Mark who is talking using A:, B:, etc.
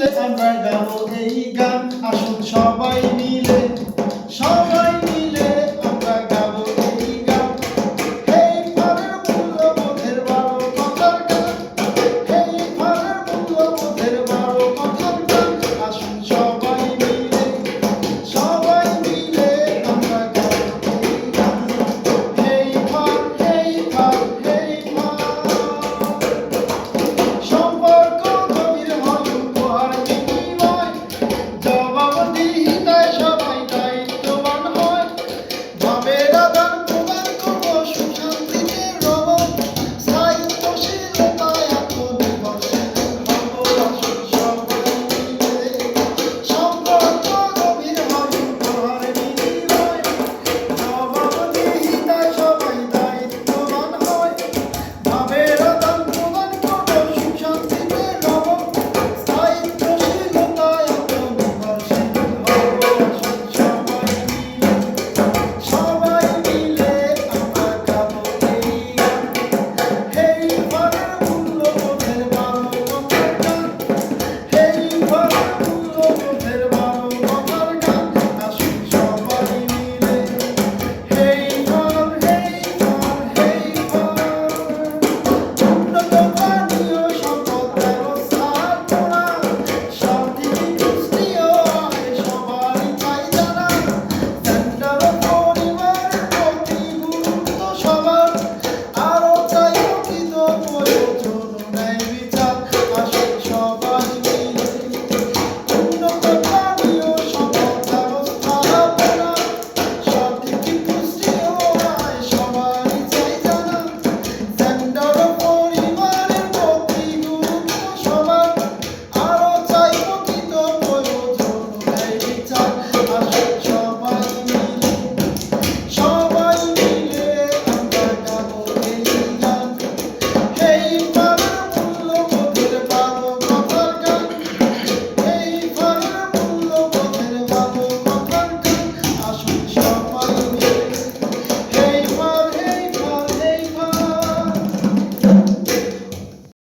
A: আমরা গাবো এই গান আসুন সবাই মিলে।